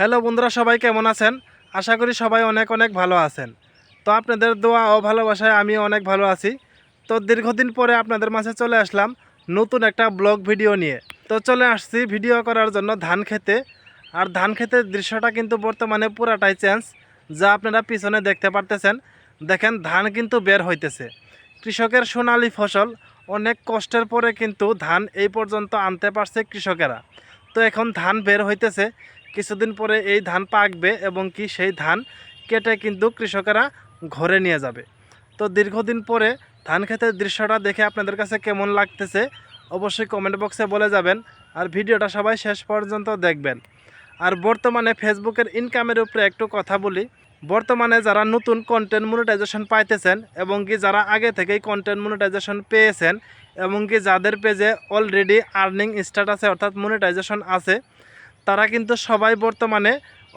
Hello বন্ধুরা, সবাই কেমন আছেন? আশা করি সবাই অনেক অনেক ভালো আছেন। তো আপনাদের দোয়া ও ভালোবাসায় আমি অনেক ভালো আছি। তো দীর্ঘদিন পরে আপনাদের মাঝে চলে আসলাম নতুন একটা ব্লগ ভিডিও নিয়ে। তো চলে আসছি ভিডিও করার জন্য ধান খেতে। আর ধান খেতের দৃশ্যটা কিন্তু বর্তমানে পুরাটাই চেঞ্জ, যা আপনারা পিছনে দেখতে পারতেছেন। দেখেন, ধান কিন্তু বের হইতেছে। কৃষকের সোনালি ফসল, অনেক কষ্টের পরে কিন্তু ধান এই পর্যন্ত আনতে পারছে কৃষকেরা। তো এখন ধান বের হইতেছে। কিছুদিন পরে এই ধান পাকবে এবং কি সেই ধান কেটে কিন্তু কৃষকেরা ঘরে নিয়ে যাবে। তো দীর্ঘদিন পরে ধান ক্ষেতের দৃশ্যটা দেখে আপনাদের কাছে কেমন লাগতেছে অবশ্যই কমেন্ট বক্সে বলে যাবেন আর ভিডিওটা সবাই শেষ পর্যন্ত দেখবেন। আর বর্তমানে ফেসবুকের ইনকামের উপরে একটু কথা বলি। বর্তমানে যারা নতুন কন্টেন্ট মনিটাইজেশন পাইতেছেন এবং কি যারা আগে থেকেই কন্টেন্ট মনিটাইজেশন পেয়েছেন এবং কি যাদের পেজে অলরেডি আর্নিং স্টার্ট আছে অর্থাৎ মনিটাইজেশন আছে তারা কিন্তু সবাই বর্তমানে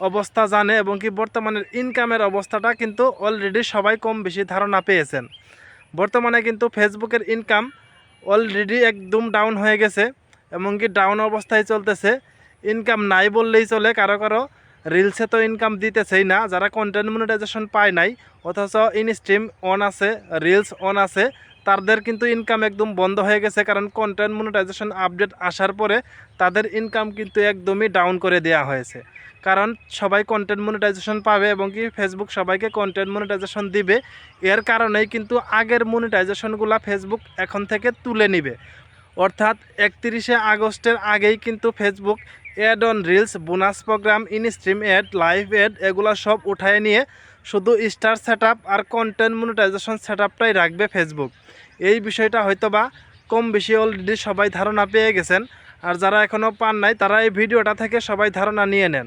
অবস্থা জানে এবং কি বর্তমানের ইনকামের অবস্থাটা কিন্তু অলরেডি সবাই কম বেশি ধারণা পেয়েছেন। বর্তমানে কিন্তু ফেসবুকের ইনকাম অলরেডি একদম ডাউন হয়ে গেছে এবং কি ডাউন অবস্থায় চলতেছে। ইনকাম নাই বললেই চলে, কারও কারও রিলসে তো ইনকাম দিতেছেই না, যারা কন্টেন্ট মনিটাইজেশন পায় নাই, অথচ ইনস্ট্রিম অন আছে রিলস অন আছে তাদের কিন্তু ইনকাম একদম বন্ধ হয়ে গেছে, কারণ কন্টেন্ট মনিটাইজেশন আপডেট আসার পরে তাদের ইনকাম কিন্তু একদমই ডাউন করে দেওয়া হয়েছে। কারণ সবাই কন্টেন্ট মনিটাইজেশন পাবে এবং কি ফেসবুক সবাইকে কন্টেন্ট মনিটাইজেশন দিবে। এর কারণেই কিন্তু আগের মনিটাইজেশনগুলো ফেসবুক এখন থেকে তুলে নিবে। অর্থাৎ একত্রিশে আগস্টের আগেই কিন্তু Facebook ad on reels bonus programme instream ad live ad এগুলো সব উঠায় নিয়ে শুধু স্টার সেট আর কন্টেন্ট মনিটাইজেশন সেট রাখবে ফেসবুক এই বিষয়টা হয়তোবা কম বেশি অলরেডি সবাই ধারণা পেয়ে গেছেন। আর যারা এখনও পান নাই, তারা এই ভিডিওটা থেকে সবাই ধারণা নিয়ে নেন।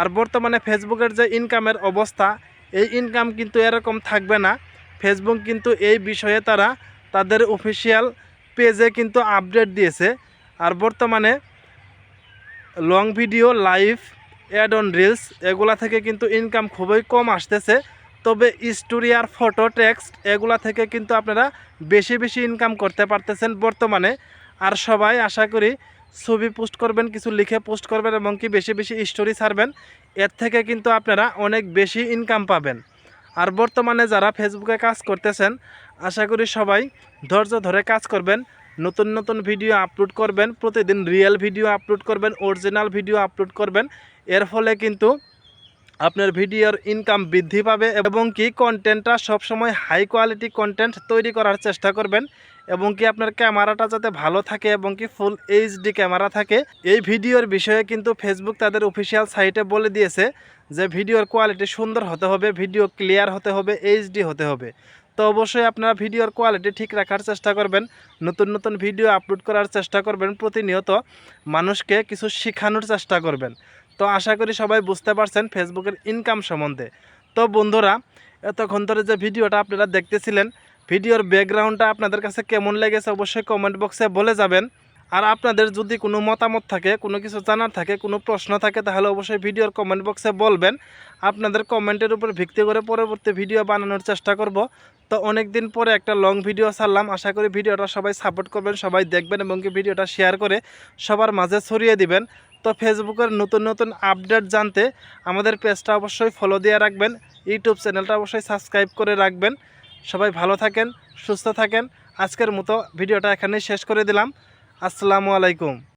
আর বর্তমানে ফেসবুকের যে ইনকামের অবস্থা, এই ইনকাম কিন্তু এরকম থাকবে না। ফেসবুক কিন্তু এই বিষয়ে তারা তাদের অফিসিয়াল পেজে কিন্তু আপডেট দিয়েছে। আর বর্তমানে long video live ad on reels এগুলা থেকে কিন্তু ইনকাম খুবই কম আসতেছে। তবে স্টোরি আর ফটো টেক্সট এগুলা থেকে কিন্তু আপনারা বেশি বেশি ইনকাম করতে পারতেছেন বর্তমানে। আর সবাই আশা করি ছবি পোস্ট করবেন, কিছু লিখে পোস্ট করবেন এবং কি বেশি বেশি স্টোরি ছাড়বেন, এর থেকে কিন্তু আপনারা অনেক বেশি ইনকাম পাবেন। আর বর্তমানে যারা ফেসবুকে কাজ করতেছেন, আশা করি সবাই ধৈর্য ধরে কাজ করবেন। নতুন নতুন ভিডিও আপলোড করবেন, প্রতিদিন রিয়েল ভিডিও আপলোড করবেন অরিজিনাল ভিডিও আপলোড করবেন। এর ফলে কিন্তু আপনার ভিডিওর ইনকাম বৃদ্ধি পাবে এবং কি কন্টেন্টটা সবসময় হাই কোয়ালিটি কন্টেন্ট তৈরি করার চেষ্টা করবেন এবং কি আপনার ক্যামেরাটা যাতে ভালো থাকে এবং কি ফুল এইচডি ক্যামেরা থাকে। এই ভিডিওর বিষয়ে কিন্তু ফেসবুক তাদের অফিসিয়াল সাইটে বলে দিয়েছে যে ভিডিওর কোয়ালিটি সুন্দর হতে হবে ভিডিও ক্লিয়ার হতে হবে এইচডি হতে হবে। তো অবশ্যই আপনারা ভিডিওর কোয়ালিটি ঠিক রাখার চেষ্টা করবেন। নতুন নতুন ভিডিও আপলোড করার চেষ্টা করবেন প্রতিনিয়ত। মানুষকে কিছু শেখানোর চেষ্টা করবেন। তো আশা করি সবাই বুঝতে পারছেন ফেসবুকের ইনকাম সম্বন্ধে। তো বন্ধুরা, এতক্ষণ ধরে যে ভিডিওটা আপনারা দেখতেছিলেন, ভিডিওর ব্যাকগ্রাউন্ডটা আপনাদের কাছে কেমন লেগেছে অবশ্যই কমেন্ট বক্সে বলে যাবেন। আর আপনাদের যদি কোনো মতামত থাকে, কোনো কিছু জানার থাকে, কোনো প্রশ্ন থাকে, তাহলে অবশ্যই ভিডিওর কমেন্ট বক্সে বলবেন। আপনাদের কমেন্টের উপর ভিত্তি করে পরবর্তী ভিডিও বানানোর চেষ্টা করব। তো অনেক দিন পরে একটা লং ভিডিও ছাড়লাম। আশা করি ভিডিওটা সবাই সাপোর্ট করবেন, সবাই দেখবেন এবং কি ভিডিওটা শেয়ার করে সবার মাঝে ছড়িয়ে দিবেন। তো ফেসবুকের নতুন নতুন আপডেট জানতে আমাদের পেজটা অবশ্যই ফলো দিয়ে রাখবেন। ইউটিউব চ্যানেলটা অবশ্যই সাবস্ক্রাইব করে রাখবেন। সবাই ভালো থাকেন, সুস্থ থাকেন। আজকের মতো ভিডিওটা এখানেই শেষ করে দিলাম। আসসালামু আলাইকুম।